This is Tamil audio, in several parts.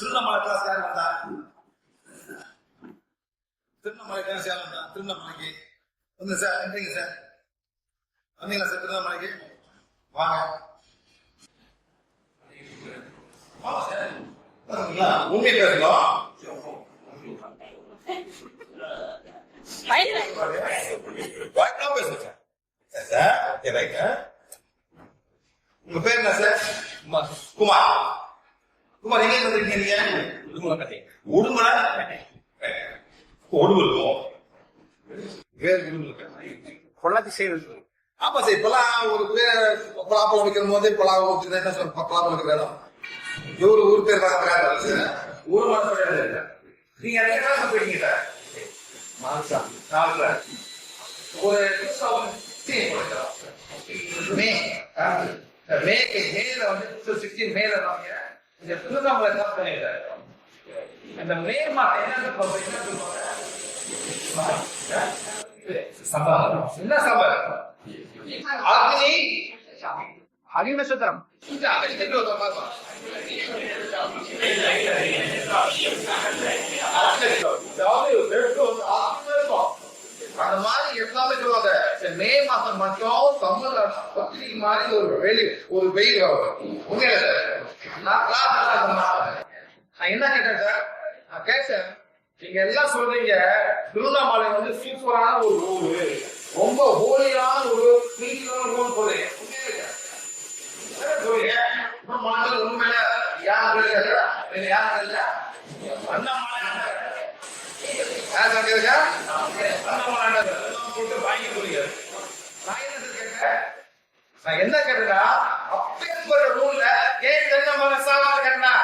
திருவண்ணாமலை கிளாஸ் யார் வந்தா திருவண்ணாமலை கிளாஸ் யார் வந்தா திருவண்ணாமலைக்கு வந்து சார் வந்தீங்க சார் வந்தீங்களா சார். திருவண்ணாமலைக்கு வாங்க பேசணும் வாய்ப்பெல்லாம் பேசுங்க சார். சார், சார் கேட்க உங்க பேர் என்ன சார்? குமார். குமார் எங்க வந்திருக்கீங்க நீங்க. உடுமலை உடுமலை இருக்கும் வேறு உடுமலை பொள்ளாச்சி சைடு ஆமா சார் இப்பெல்லாம் ஒரு பேர் பலாப்பழம் வைக்கிற போது பலாப்பழம் வைக்கிறது என்ன சொல்ற பலாப்பழம் வைக்கிற இடம் இவரு ஊர் பேர் ஊர் கிடையாது நீங்க கிளாஸ் போயிட்டீங்க மாசா நாலு ஒரு மே மேல வந்து சிக்ஸ்டீன் மேல வாங்க இந்த திருவண்ணாமலை தான் பண்ணிட்டாரு. அந்த மாதம் என்ன சொல்லுவாங்க என்ன என்ன சம்பளம் அக்னி. அக்னி நட்சத்திரம். இந்த அந்த மாதிரி எல்லாமே சொல்லுவாங்க. இந்த மே மாசம் மட்டும் மாதிரி ஒரு வெளி ஒரு வெயில் உண்மையில நான் class நான் என்ன கேட்டேன்? சார் நான் கேட்டேன் நீங்க எல்லாம் சொல்றீங்க திருவண்ணாமலை வந்து சூப்பரான ஒரு ஊரு. ரொம்ப ஹோலியான ஒரு பீஸ்ஃபுல்லான ஊர் சொல்றீங்க? சொல்றீங்க இன்னும் உண்மையில யாரும் இல்ல வேற யாரும் இல்ல? அண்ணாமலை வாங்கி கொடுங்க. நான் என்ன கேட்டேன் நான் என்ன கேட்டேன்னா அப்பேற்பட்ட ரூல்ல ஏன் தென்னமலை சாவா கேட்டா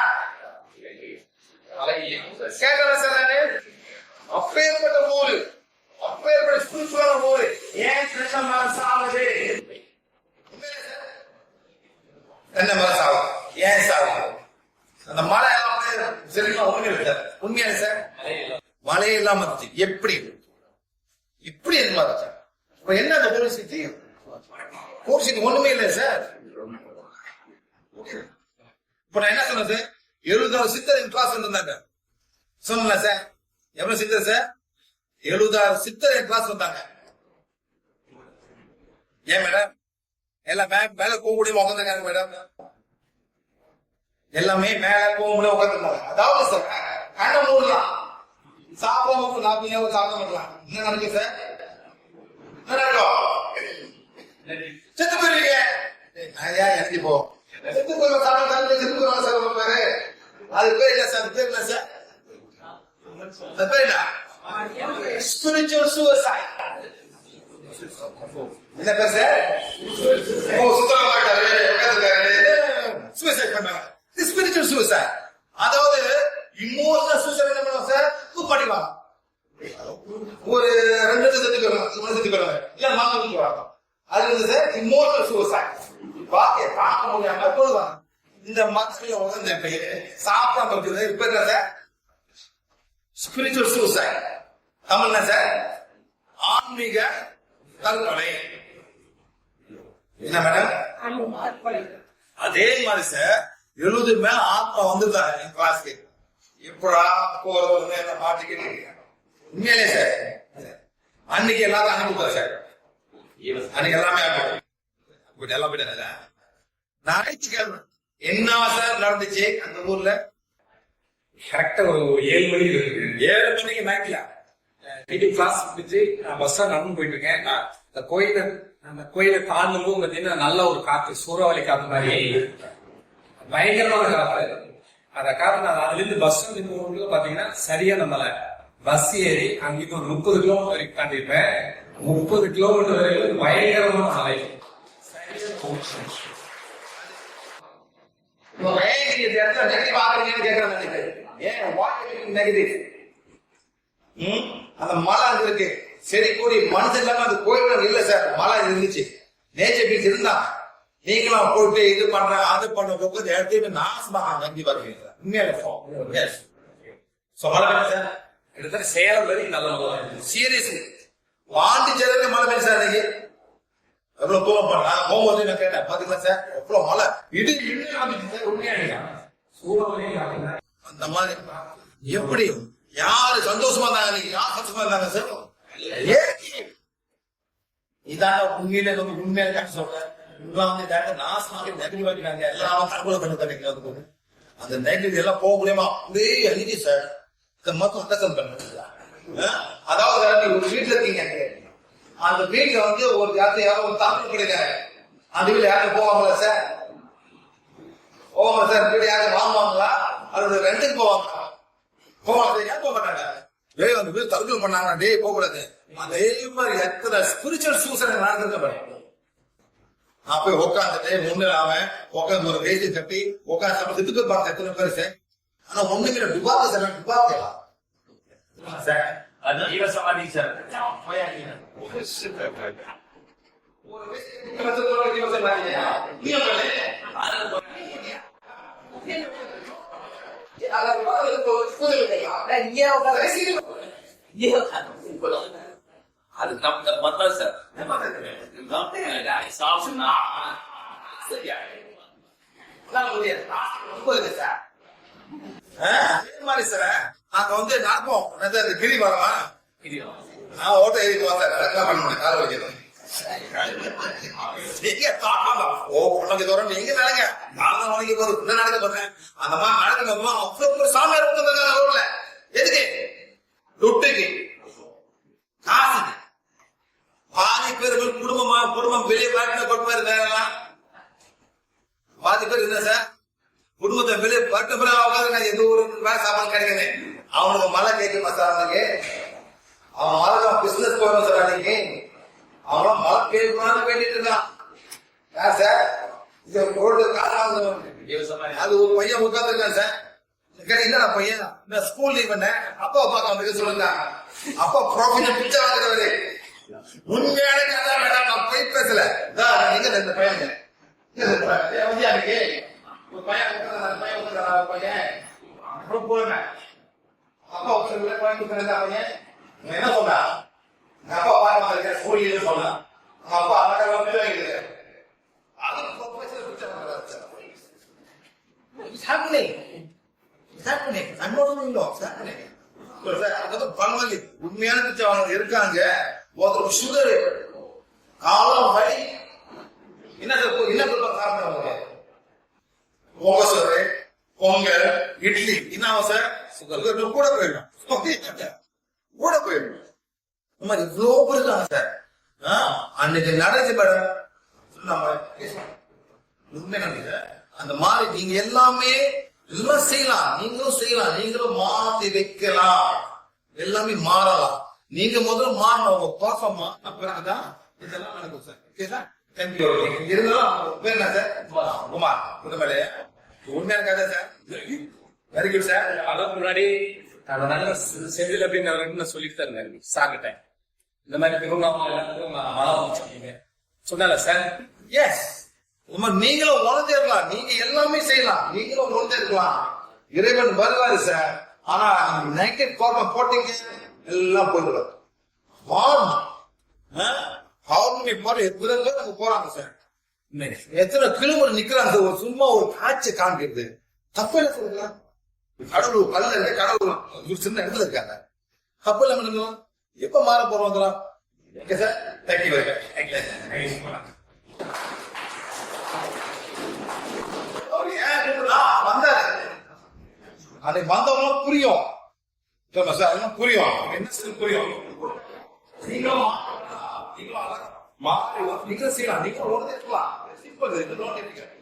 கேட்கல சார் நானு. அப்பேற்பட்ட ரூல் அப்பேற்பட்ட ஸ்பிரிச்சுவல் ரூல் ஏன் தென்ன சாவுது? உண்மையிலே சார் மரம் சாகும் ஏன் சாகும் அந்த மழை எல்லாம் சரிங்களா உண்மையில சார். உண்மையா சார் மழை இல்லாம எப்படி? இப்படி என்ன இருந்துச்சு இப்ப என்ன அந்த பூரிசிட்டி பூரிசிட்டி ஒண்ணுமே இல்லை சார் இப்ப நான் என்ன சொன்னேன் சார் எழுபதாறு சித்தர் என் கிளாஸ் வந்திருந்தாங்க. சொன்னல சார் எவ்வளவு சித்தர் சார் எழுபதாறு சித்தர் என் கிளாஸ் வந்தாங்க. ஏன் மேடம் எல்லாம் மே மேல போக உட்காந்துருக்காங்க மேடம் எல்லாமே மேல போக உட்காந்துருந்தாங்க அதாவது சார் கண்ணை மூடலாம். சாப்பிடாம நாற்பது சாப்பிட மாட்டலாம் என்ன நடக்குது சார் என்ன நடக்கும்? செத்து போயிருவீங்க ஏய், இறங்கி போ? செத்து போய் சாப்பிட செத்து போய் சாப்பிட பாரு. அது பேர் சார்? பேர் சார்? அது பேர் ஸ்பிரிச்சுவல் சூசைட் என்ன பேர் சார்? ஓ சுத்தமா மாட்டாரு. உட்காந்துருக்காரு சூசைட் பண்ணாங்க ஸ்பிரிச்சுவல் சூசைட் அதாவது இமோஷனல் சூசைட் என்ன பண்ணுவாங்க சார்? ஒரு ரெண்டு லட்சம் செத்து செத்து இல்ல மாங்க போறாங்க அது வந்து சார் இமோஷனல் சூசைட் வாக்கிய பார்க்க முடியாம போடுவாங்க இந்த மக்கள் உட்காந்து சாப்பிடாம இருக்குது இப்ப என்ன sir? Spiritual suicide Tamil sir? ஆன்மீக தற்கொலை. என்ன மேடம் அதே மாதிரி சார் எழுதுமே மேல ஆத்மா வந்துட்டாங்க என் கிளாஸ்க்கு எப்படா போறது என்ன மாட்டிக்கிட்டு உண்மையிலே சார். அன்னைக்கு எல்லாரும் அனுப்பிப்பாரு சார் அன்னைக்கு எல்லாமே அனுப்பி எல்லாம் போயிட்டாங்க ஞாயிற்றுக்கிழமை. என்ன சார் நடந்துச்சு அந்த ஊர்ல? கரெக்டா ஒரு ஏழு மணி இருக்கு. ஏழு மணிக்கு நைட்ல வீட்டுக்கு கிளாஸ் முடிச்சு நான் பஸ் ஸ்டாண்ட் நடந்து போயிட்டு இருக்கேன். அந்த கோயில அந்த கோயிலை தாண்டும் போது பாத்தீங்கன்னா நல்ல ஒரு காத்து சூறாவளி காத்து மாதிரி பயங்கரமான காத்து அந்த காத்து நான் அதுல இருந்து பஸ் நின்று ஊருக்குள்ள பாத்தீங்கன்னா சரியா நம்மள பஸ் ஏறி அங்கிட்டு ஒரு முப்பது கிலோமீட்டர் வரைக்கும் தாண்டிருப்பேன் முப்பது கிலோமீட்டர் வரைக்கும் பயங்கரமான ம்? அந்த மலை அங்க இருக்கு. செடி கொடி மனுஷன் இல்லாம அந்த கோயில் இல்ல சார். மலை இருந்துச்சு. நேச்சர் பீச் இருந்தா நீங்களும் போயிட்டு இது பண்ற அது பண்ற போது இடத்தையுமே நாசமாக நம்பி வருவீங்க உண்மையில சார் கிட்டத்தட்ட சேலம் வரைக்கும் நல்ல மழை சீரியஸ்லி பாண்டிச்சேரியில மழை பெய்யுது சார் இன்னைக்கு. எவ்வளவு கோபம் பண்ண? கோபம் வந்து நான் கேட்டேன். பாத்தீங்களா சார்? எவ்வளவு மழை? இடி இடி அந்த மாதிரி. எப்படி? யாரு சந்தோஷமா இருந்தாங்க நீங்க யார் சந்தோஷமா இருந்தாங்க சார்? ஏன் இதான உண்மையில வந்து உண்மையில காட்டு சொல்றேன். இவங்க வந்து நாசமாக நெகட்டிவ் எல்லாம் தற்கொலை பண்ணி தரீங்க அந்த நெகட்டிவ் எல்லாம் போக முடியுமா? அப்படியே அழிஞ்சு சார். இந்த மொத்தம் அட்டசம் பண்ணுங்க அதாவது ஒரு வீட்டுல இருக்கீங்க அந்த வீட்டுல வந்து ஒரு யாத்திரை யாரும் ஒரு தாக்கல் கிடைக்காங்க அந்த வீட்டுல யாரும் போவாங்களா சார் போவாங்க சார் வீடு யாரும் வாங்குவாங்களா? அதோட ரெண்டுக்கு போவாங்களா? போவாங்க ஏன் போக மாட்டாங்க டேய் அந்த வீடு தற்கொலை பண்ணாங்க டேய் போக கூடாது அதே மாதிரி எத்தனை ஸ்பிரிச்சுவல் சூசனை நடந்திருக்க பாருங்க நான் போய் உட்காந்துட்டு முன்னே அவன் உட்காந்து ஒரு வேஸ்ட் கட்டி உட்காந்து சமைச்சதுக்கு பார்த்து எத்தனை பேர் சார் ஆனா ஒண்ணுமே டுபாக்கு சார் 哇塞，啊，那一个是阿迪车，家伙好眼。我是的，我的。我没，你们这都是六十块钱啊？你要买啥子？你，我骗。啊，那我那个富人的呀，那你要我在心里，你要看到不了。啊，那那没得事，没得事，没得事，少是哪？呀，那我得打，不会的噻。啊，你妈的是嘞？நீங்க தாக்காம, ஓ உனக்கு தூரம் நீங்க நடங்க நான் தான் உனக்கு போது என்ன நடக்க போறேன். அந்த மாதிரி நடக்க அவ்வளவு சாமியார் உட்காந்துருக்காங்க எதுக்கு? துட்டுக்கு. காசுக்கு. பாதி பேர் குடும்பமா குடும்பம் வெளியே பாட்டின கொடுப்பாரு வேறலாம் பாதி பேர் என்ன சார்? குடும்பத்தை வெளியே பட்டு பிறகு எந்த ஒரு சாப்பாடு கிடைக்கிறேன் அவனுக்கு மழை கேட்குமா சார் அவன் மழை பிசினஸ் போகணும் சார் அன்னைக்கு. அவன் மழை கேட்கணும்னு வேண்டிட்டு இருக்கான் யார் சார் இது ரோடு காரணம் அது ஒரு பையன் உட்காந்துருக்கான் சார் என்னடா பையன்? நான் ஸ்கூல் லீவ் பண்ணேன் அப்பா பார்க்க வந்து சொல்லுங்க அப்பா ப்ரொஃபஷனல் பிச்சை வாங்குறவரு. உண்மையான கதை நான் போய் பேசல. இதான் எங்க இந்த பையன். ஒரு பையன் பையன் பையன். அப்புறம் அப்பா ஒரு உட்கார்ந்தா பையன் இவன் என்ன சொன்னா எங்க அப்பா ஸ்கூல் லீவ் சொன்னான் அவங்க அப்பா அழகா பிச்சை வாங்கிட்டு அது ப்ரொஃபஷனல் பிச்சை வாங்குறாரு sir It's happening. It's happening. I'm not doing no. It's happening. So, sir, அதுக்கப்புறம் பரவாயில்ல உண்மையான இருக்காங்க ஒருத்தர் சுகர் காலம் வலி என்ன என்ன காரணம் உங்க சார் பொங்கல் இட்லி என்ன சார் சுகர். கூட போயிடும் கூட போயிடும் இந்த மாதிரி இவ்வளவு பேர் சார். அன்னைக்கு நடந்து மேடம். அந்த மாதிரி நீங்க எல்லாமே எல்லாம் செய்யலாம். நீங்களும் செய்யலாம். நீங்களும் மாத்தி வைக்கலாம். எல்லாமே மாறலாம். நீங்க முதல்ல மாறணும். உங்க பர்ஃபார்மா அதான் இதெல்லாம் நடக்கும் சார். ஓகே சார் தேங்க்யூ இருந்தாலும் பேர் என்ன சார்? குமார் புதுமலை உண்மையான கதை சார்? வெரி குட் சார் அதுக்கு முன்னாடி நல்ல செந்தில் அப்படின்னு அவர்கிட்ட சொல்லிட்டு தான் சாக்கிட்டேன் இந்த மாதிரி பெருமாள் எல்லாத்துக்கும் மழை சொன்னால சார் எஸ் மாதிரி நீங்களும் உணர்ந்தேறலாம் நீங்க எல்லாமே செய்யலாம். நீங்களும் உணர்ந்தேறலாம் இறைவன் வருவாரு சார் ஆனா நெகட்டிவ் கோபம் போட்டீங்க எல்லாம் போயிடுவார்? பௌர்ணமி போற எத்தனை அங்க போறாங்க சார் எத்தனை கிலோமீட்டர் நிக்கிறாங்க சும்மா ஒரு காட்சி காண்பிக்குது தப்பு என்ன சொல்லுங்களா கடவுள் கல்ல கடவுள். ஒரு சின்ன இடத்துல இருக்காங்க. அப்ப இல்லாம இருக்கலாம் எப்ப மாற போறோம் okay sir? Thank you very. Much அன்னைக்கு புரியும். சார் புரியும். என்ன புரியும்? நீங்களும் நீங்களும் மாறி நீங்களும் செய்யலாம். நீங்களும் இருக்கலாம். சிம்பிள்